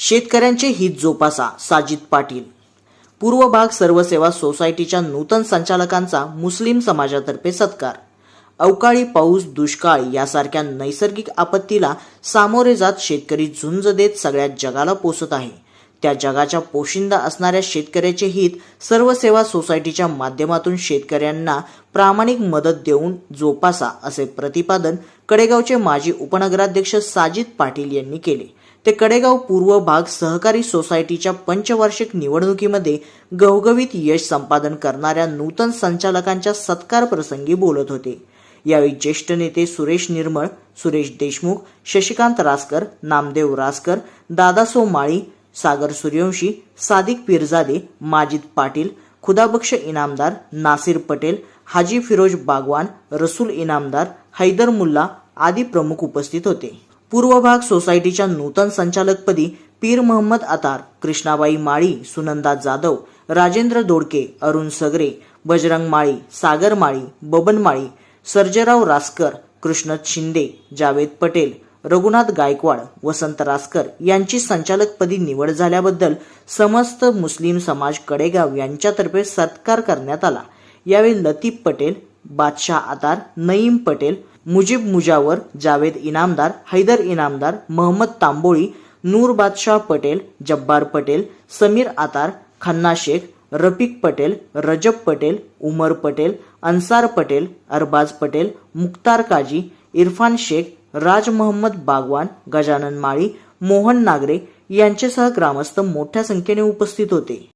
शेतकऱ्यांचे हित जोपासा साजिद पाटील. पूर्व भाग सर्वसेवा सोसायटीच्या नूतन संचालकांचा मुस्लिम समाजातर्फे सत्कार. अवकाळी पाऊस दुष्काळ यासारख्या नैसर्गिक आपत्तीला सामोरे जात शेतकरी झुंज देत सगळ्या जगाला पोसत आहे. त्या जगाच्या पोशिंदा असणाऱ्या शेतकऱ्याचे हित सर्व सेवा सोसायटीच्या माध्यमातून शेतकऱ्यांना प्रामाणिक मदत देऊन जोपासा असे प्रतिपादन कडेगावचे माजी उपनगराध्यक्ष साजिद पाटील यांनी केले. ते कडेगाव पूर्व भाग सहकारी सोसायटीच्या पंचवार्षिक निवडणुकीमध्ये गवगवीत यश संपादन करणाऱ्या नूतन संचालकांच्या सत्कार प्रसंगी बोलत होते. यावेळी ज्येष्ठ नेते सुरेश निर्मळ सुरेश देशमुख शशिकांत रासकर नामदेव रासकर दादासो माळी सागर सूर्यवंशी सादिक पिरजादे माजिद पाटील खुदाबक्ष इनामदार नासिर पटेल हाजी फिरोज बागवान रसूल इनामदार हैदर मुल्ला आदी प्रमुख उपस्थित होते. पूर्व भाग सोसायटीच्या नूतन संचालकपदी पीर मोहम्मद अतार कृष्णाबाई माळी सुनंदा जाधव राजेंद्र दोडके अरुण सगरे बजरंग माळी सागर माळी बबन माळी सर्जेराव रासकर कृष्णत शिंदे जावेद पटेल रघुनाथ गायकवाड वसंत रासकर यांची संचालकपदी निवड झाल्याबद्दल समस्त मुस्लिम समाज कडेगाव यांच्यातर्फे सत्कार करण्यात आला. यावेळी लतीफ पटेल बादशाह आतार नईम पटेल मुजीब मुजावर जावेद इनामदार हैदर इनामदार महम्मद तांबोळी नूर बादशाह पटेल जब्बार पटेल समीर आतार खन्ना शेख रफिक पटेल रजब पटेल उमर पटेल अन्सार पटेल अरबाज पटेल मुख्तार काजी इरफान शेख राज मोहम्मद बागवान गजानन माळी मोहन नागरे यांच्यासह ग्रामस्थ मोठ्या संख्येने उपस्थित होते.